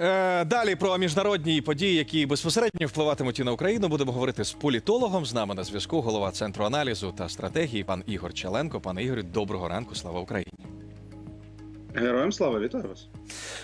Е, Далі про міжнародні події, які безпосередньо впливатимуть і на Україну, будемо говорити з політологом. З нами на зв'язку голова центру аналізу та стратегії, пан Ігор Челенко. Пане Ігорю, доброго ранку. Слава Україні. Героям слава, вітаю вас.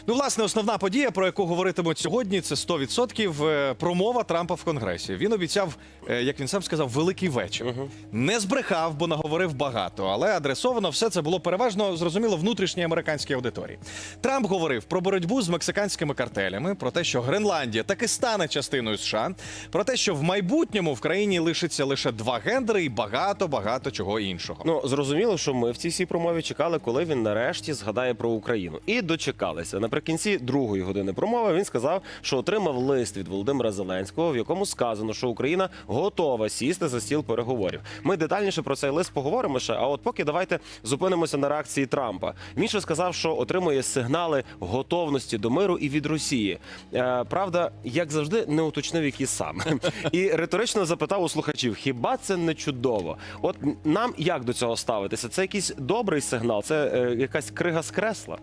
Ну, власне, основна подія, про яку говоритимуть сьогодні, це 100% е, промова Трампа в Конгресі. Він обіцяв, е, як він сам сказав, великий вечір. Не збрехав, бо наговорив багато, але адресовано все це було переважно зрозуміло внутрішній американській аудиторії. Трамп говорив про боротьбу з мексиканськими картелями, про те, що Гренландія таки стане частиною США, про те, що в майбутньому в країні лишиться лише два гендери і багато багато чого іншого. Ну зрозуміло, що ми в цій всій промові чекали, коли він нарешті згадає про Україну. І дочекалися. Наприкінці другої години промови він сказав, що отримав лист від Володимира Зеленського, в якому сказано, що Україна готова сісти за стіл переговорів. Ми детальніше про цей лист поговоримо ще. А от поки давайте зупинимося на реакції Трампа. Він ще сказав, що отримує сигнали готовності до миру і від Росії. Е, правда, як завжди, не уточнив, які саме. І риторично запитав у слухачів: хіба це не чудово? От нам як до цього ставитися? Це якийсь добрий сигнал, це е, якась крига з кресла.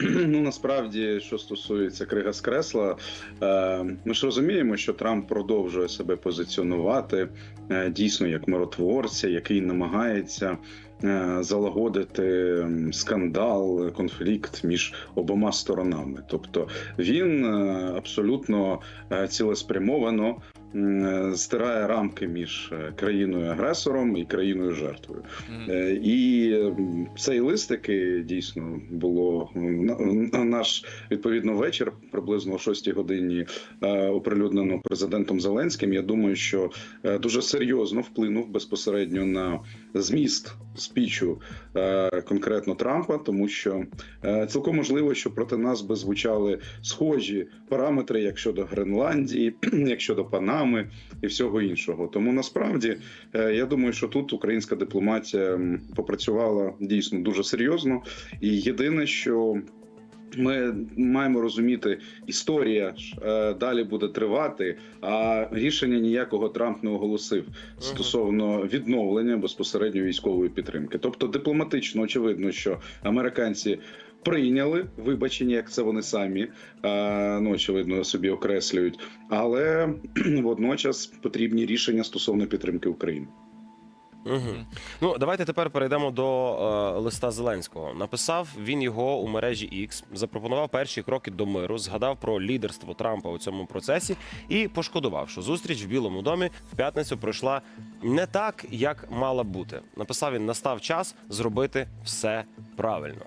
Ну насправді, що стосується крига з кресла, е, ми ж розуміємо, що Трамп продовжує себе позиціонувати е, дійсно як миротворця, який намагається е, залагодити скандал, конфлікт між обома сторонами. Тобто він абсолютно цілеспрямовано стирає рамки між е, країною-агресором і країною жертвою. Е, І цей лист, який дійсно було на- на наш відповідно вечір, приблизно о 6 годині е, оприлюднено президентом Зеленським. Я думаю, що е, дуже серйозно вплинув безпосередньо на зміст спічу е, конкретно Трампа, тому що е, цілком можливо, що проти нас би звучали схожі параметри, як щодо Гренландії, як щодо Панами і всього іншого. Тому насправді Е, Я думаю, що тут українська дипломатія попрацювала дійсно дуже серйозно. І єдине, що ми маємо розуміти, історія ж е, далі буде тривати, а рішення ніякого Трамп не оголосив стосовно відновлення безпосередньо військової підтримки. Тобто, дипломатично очевидно, що американці. Прийняли вибачення, як це вони самі е, ну очевидно собі окреслюють, але водночас потрібні рішення стосовно підтримки України. Угу. Ну давайте тепер перейдемо до е, листа Зеленського. Написав він його у мережі X, запропонував перші кроки до миру, згадав про лідерство Трампа у цьому процесі і пошкодував, що зустріч в Білому домі в п'ятницю пройшла не так, як мала бути. Написав він: настав час зробити все правильно.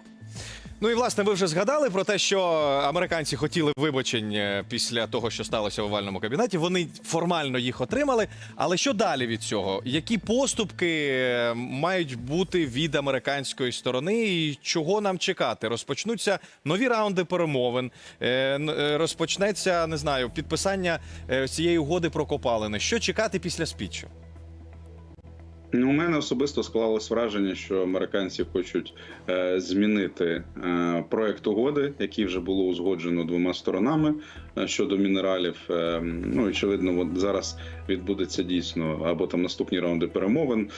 Ну і власне, ви вже згадали про те, що американці хотіли вибачень е, після того, що сталося в овальному кабінеті. Вони формально їх отримали. Але що далі від цього? Які поступки е, мають бути від американської сторони, і чого нам чекати? Розпочнуться нові раунди перемовин, е, розпочнеться не знаю, підписання цієї угоди про копалини. Що чекати після спічу? Ну, у мене особисто склалось враження, що американці хочуть е, змінити е, проект угоди, який вже було узгоджено двома сторонами е, щодо мінералів. Е, ну очевидно, от зараз відбудеться дійсно або там наступні раунди перемовин.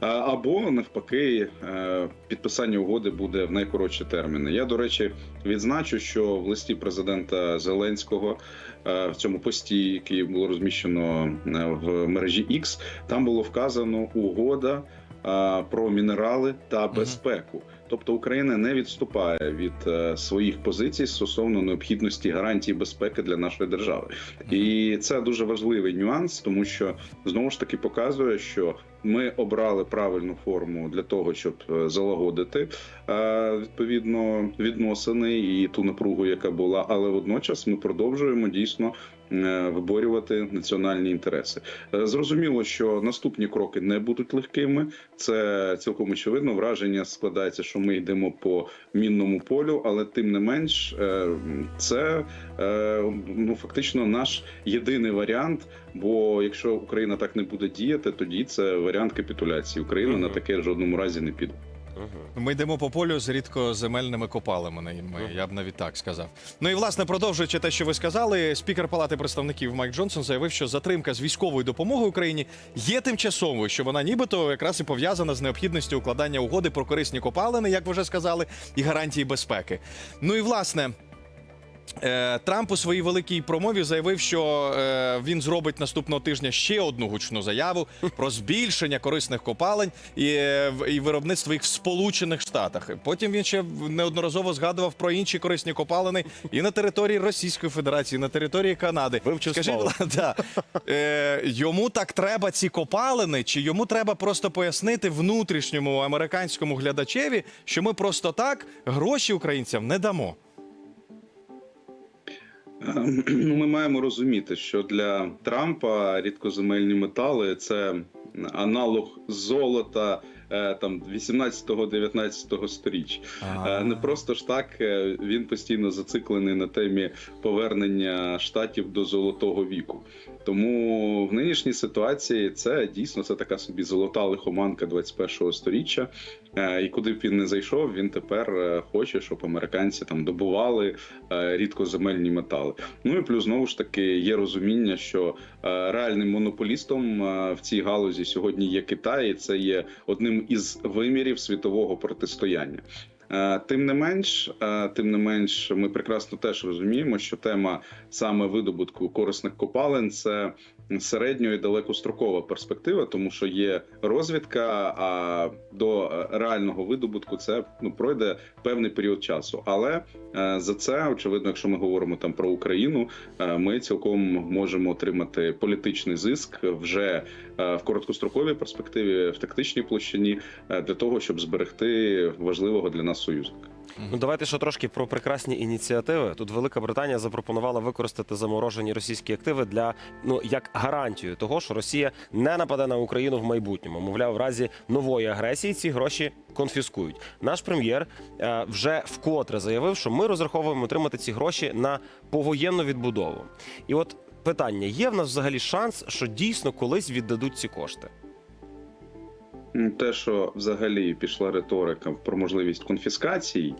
А- Або навпаки, е, підписання угоди буде в найкоротші терміни. Я, до речі, відзначу, що в листі президента Зеленського е, в цьому пості, який було розміщено е, в мережі X, там було вказано угода про мінерали та безпеку. Тобто Україна не відступає від е, своїх позицій стосовно необхідності гарантії безпеки для нашої держави, і це дуже важливий нюанс, тому що знову ж таки показує, що ми обрали правильну форму для того, щоб е, залагодити е, відповідно відносини і ту напругу, яка була, але водночас ми продовжуємо дійсно виборювати національні інтереси. Е, Зрозуміло, що наступні кроки не будуть легкими. Це цілком очевидно. Враження складається, що ми йдемо по мінному полю, але тим не менш, е, це е, ну фактично наш єдиний варіант. Бо якщо Україна так не буде діяти, тоді це варіант капітуляції. Україна на таке в жодному разі не піде. Угу. Ми йдемо по полю з рідкоземельними копалами. Я б навіть так сказав. Ну і власне, продовжуючи те, що ви сказали, спікер Палати представників Майк Джонсон заявив, що затримка з військовою допомогою Україні є тимчасовою, що вона нібито якраз і пов'язана з необхідністю укладання угоди про корисні копалини, як ви вже сказали, і гарантії безпеки. Ну і власне. Е, Трамп у своїй великій промові заявив, що е, він зробить наступного тижня ще одну гучну заяву про збільшення корисних копалень і, е, в- виробництво їх в Сполучених Штатах. Потім він ще неодноразово згадував про інші корисні копалини і на території Російської Федерації, і на території Канади. Вивчив Скажіть, да, е, йому так треба ці копалини, чи йому треба просто пояснити внутрішньому американському глядачеві, що ми просто так гроші українцям не дамо. Ем, Ну, ми маємо розуміти, що для Трампа рідкоземельні метали це аналог золота е, там 18-19 сторіч. Е, Не просто ж так е, він постійно зациклений на темі повернення штатів до золотого віку. Тому в нинішній ситуації це дійсно це така собі золота лихоманка 21-го сторіччя. Е, І куди б він не зайшов, він тепер е, хоче, щоб американці там добували е, рідкоземельні метали. Ну і плюс знову ж таки є розуміння, що е, реальним монополістом е, в цій галузі сьогодні є Китай, і це є одним із вимірів світового протистояння. Е, Тим не менш, е, тим не менш, ми прекрасно теж розуміємо, що тема саме видобутку корисних копалин це середньо і далекострокова перспектива, тому що є розвідка. А до е, реального видобутку це ну пройде певний період часу. Але е, за це очевидно, якщо ми говоримо там про Україну, е, ми цілком можемо отримати політичний зиск вже в короткостроковій перспективі, в тактичній площині для того, щоб зберегти важливого для нас союзника. Ну давайте ще трошки про прекрасні ініціативи. Тут Велика Британія запропонувала використати заморожені російські активи для ну як гарантію того, що Росія не нападе на Україну в майбутньому. Мовляв, в разі нової агресії ці гроші конфіскують. Наш прем'єр е, вже вкотре заявив, що ми розраховуємо отримати ці гроші на повоєнну відбудову. І от питання: є в нас взагалі шанс, що дійсно колись віддадуть ці кошти? М, Те, що взагалі пішла риторика про можливість конфіскації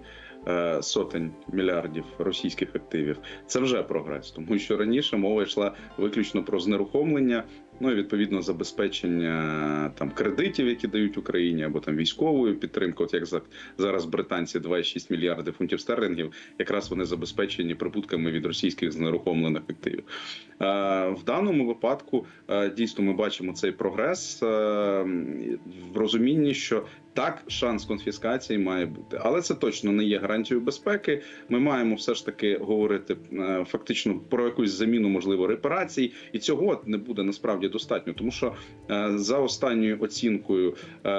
е, сотень мільярдів російських активів, це вже прогрес, тому що раніше мова йшла виключно про знерухомлення, ну і відповідно забезпечення там кредитів, які дають Україні, або там військової підтримки. От як зараз британці 2,6 мільярди фунтів стерлінгів, якраз вони забезпечені прибутками від російських знерухомлених активів. Е, В даному випадку е, дійсно ми бачимо цей прогрес е, в розумінні, що так шанс конфіскації має бути, але це точно не є гарантією безпеки. Ми маємо все ж таки говорити е, фактично про якусь заміну, можливо, репарацій, і цього не буде насправді достатньо, тому що е, за останньою оцінкою, е,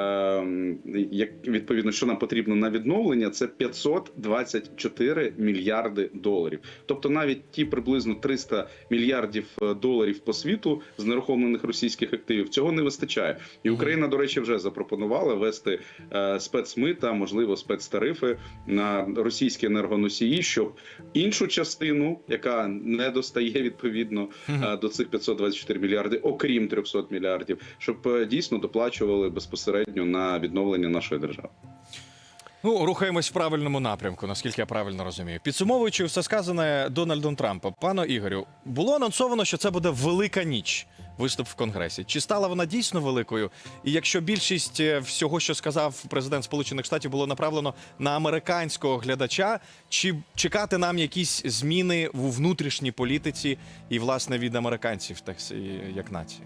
як відповідно, що нам потрібно на відновлення, це 524 мільярди доларів. Тобто навіть ті приблизно 300 мільярдів доларів по світу з нерухомлених російських активів цього не вистачає. І Україна, до речі, вже запропонувала ввести е, спецмита, можливо, спецтарифи на російські енергоносії, щоб іншу частину, яка не достає відповідно е, до цих 524 мільярди, окрім 300 мільярдів, щоб е, дійсно доплачували безпосередньо на відновлення нашої держави. Ну, рухаємось в правильному напрямку, наскільки я правильно розумію. Підсумовуючи все сказане Дональдом Трампом, пану Ігорю, було анонсовано, що це буде велика ніч. Виступ в Конгресі. Чи стала вона дійсно великою? І якщо більшість е, всього, що сказав президент Сполучених Штатів, було направлено на американського глядача, чи чекати нам якісь зміни у внутрішній політиці і власне від американців, так як нації?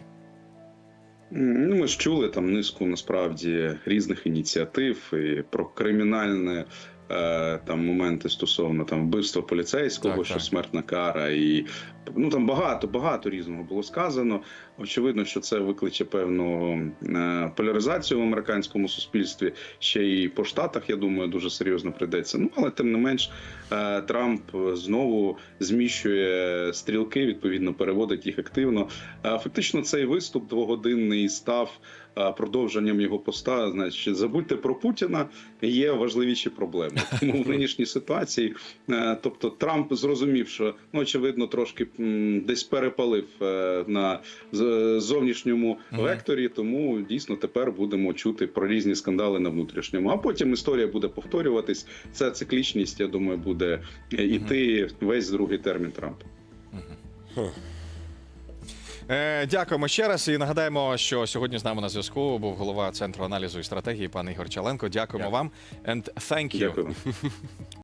Ну, ми ж чули там низку насправді різних ініціатив і про кримінальне. е, Там моменти стосовно там вбивства поліцейського, Так, що так. смертна кара, і ну там багато багато різного було сказано. Очевидно, що це викличе певну е, поляризацію в американському суспільстві. Ще й по штатах, я думаю, дуже серйозно прийдеться. Ну але тим не менш, е, Трамп знову зміщує стрілки, відповідно переводить їх активно. Е, Фактично, цей виступ двогодинний став продовженням його поста. Значить, забудьте про Путіна, є важливіші проблеми. Тому в нинішній ситуації, тобто Трамп зрозумів, що ну очевидно трошки десь перепалив е, на зовнішньому Мгм. векторі. Тому дійсно тепер будемо чути про різні скандали на внутрішньому. А потім історія буде повторюватись. Ця циклічність, я думаю, буде е, іти весь другий термін Трампа. Е, дякуємо ще раз і нагадаємо, що сьогодні з нами на зв'язку був голова центру аналізу і стратегії пан Ігор Чаленко. Дякуємо Дякую. вам. And thank you. Дякую.